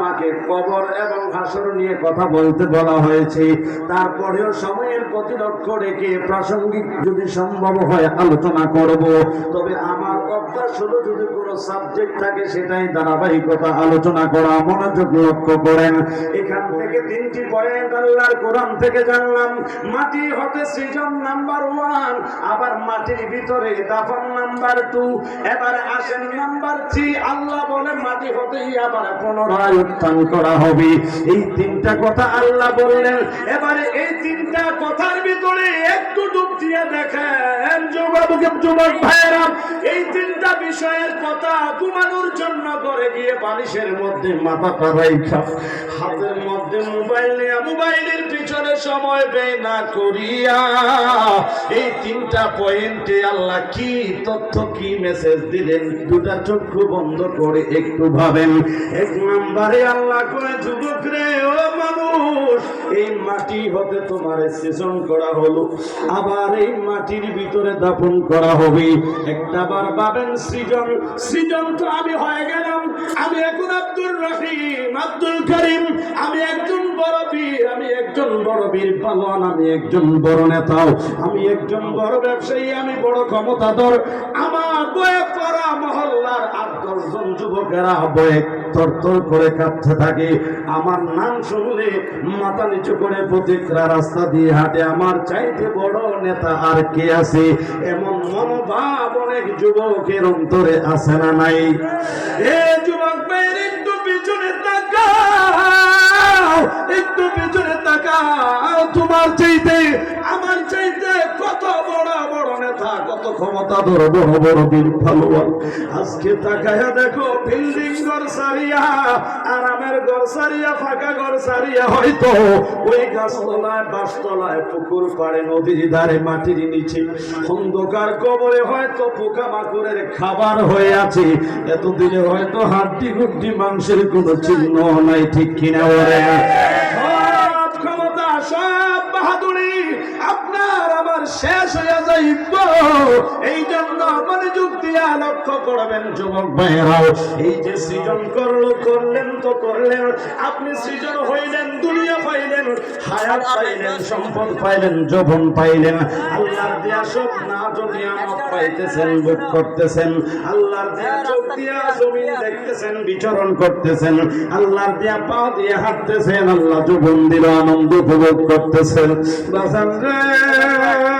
আমাকে কবর এবং হাসর নিয়ে কথা বলতে বলা হয়েছে। তারপরেও সময়ের প্রতি লক্ষ্য রেখে প্রাসঙ্গিক যদি সম্ভব হয় আলোচনা করব। তবে আমার অভ্যাস হলো যদি কোনো সাবজেক্ট থাকে সেটাই ধারাবাহিকতা আলোচনা করা। মনোযোগ লক্ষ্য করেন। এখান থেকে তিনটি পয়েন্ট আল্লাহর কোরআন থেকে জানলাম। মাটি হতে সৃজন নাম্বার ওয়ান, আবার মাটির ভিতরে দাফন নাম্বার টু, এবার আসেন নাম্বার থ্রি। আল্লাহ বলে মাটি হতেই আবার পুনরায় উত্থান করা হবে। এই তিনটা কথা আল্লাহ বললেন। এবারে এই তিনটা কথার ভিতরে একটু ডুব দিয়ে দেখেন, যুবক ভাইয়েরা, এই তিনটা বিষয়ের কথা ঘুমানোর জন্য করে গিয়ে বালিশের মধ্যে মাথাটা রাইখা হাতের মধ্যে মোবাইল নিয়ে মোবাইলের পিছনে সময় ব্যয় না করিয়া এই তিনটা পয়েন্টে আল্লাহ কি তথ্য, কি মেসেজ দিলেন? দুটা চক্ষু বন্ধ করে একটু ভাবেন। এক নম্বরে আল্লাহ করে যুবক রে, ও মানুষ, এই মাটি হতে তোমার সৃজন করা হলো। আবার এই মাটির ভিতরে দাপন করা হবে। একটা বার পাবেন সৃজন সৃজন তো আমি হয়ে গেলাম। আমি এখন আব্দুল রহিম, আব্দুল করিম। আমি একজন বড় বীর, আমি একজন বড় বীর পালন, আমি একজন বড় নেতাও। আমি একজন বড় ব্যবসায়ী, আমি বড় ক্ষমতাধর। আমার বয়ে পড়া মহল্লার আট দশজন যুবকেরা বয়ে তরতর করে কাঁপতে থাকে। আমার নাম শুনলে মাথা নিচু করে প্রতিক্রা রাস্তা দিয়ে হাঁটে। আমার চাইতে বড় নেতা আর কে আছে? এমন মনোভাব অনেক যুবকের অন্তরে আছে না নাই? এ যুবক একটু পিছনে তাকাও, একটু পিছনে তাকাও। তোমার চাইতে কত ক্ষমতা আজকে তাকায়া দেখো বিল্ডিং সারিয়া, আরামের সারিয়া, ফাঁকা সারিয়া হয়তো ওই গাছতলায়, বাসতলায়, পুকুর পাড়ে, নদীর ধারে, মাটির নিচে। কবরে হয়তো পোকা মাকুরের খাবার হয়ে আছে। এতদিনে হয়তো হাড্ডি গুড্ডি মাংসের কোনো চিহ্ন নাই, ঠিক কিনা ওরে সব ক্ষমতা সব বাহাদুরি, আপনার শেষ হয়ে যাইব। এই জন্য মনোযোগ দিয়া লক্ষ্য করবেন যুবক ভাইরাও এই যে সৃজন করল, করলেন তো করলেন। আপনি সৃজন হইলেন, দুনিয়া পাইলেন, হায়াত পাইলেন, সম্পদ পাইলেন, যৌবন পাইলেন। আল্লাহর দেয়া সব না নিয়ামত পাইতেছেন ভোগ করতেছেন। আল্লাহর দেয়া চোখ দিয়া জমিন দেখতেছেন, বিচরণ করতেছেন। আল্লাহর দেয়া পা দিয়ে হাঁটতেছেন, আল্লাহ যৌবন দিল, আনন্দ উপভোগ করতেছেন। বাসান রে।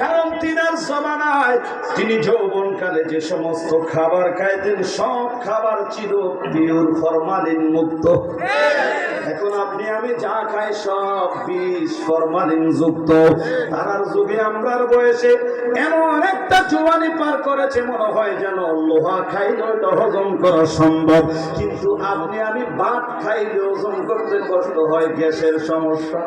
কারণ যে সমস্ত খাবার খাইতেন, সব খাবার ফরমালিন মুক্ত। এখন আপনি আমি যা খাই, সব বিষ ফরমালিন যুক্ত। তারার যুগে আমরার বয়সে এমন একটা জোয়ানি পার করেছে, মনে হয় যেন লোহা খাইলে হজম করা সম্ভব। কিন্তু আপনি আমি ভাত খাইলে হজম করতে কষ্ট হয়, গ্যাসের সমস্যা।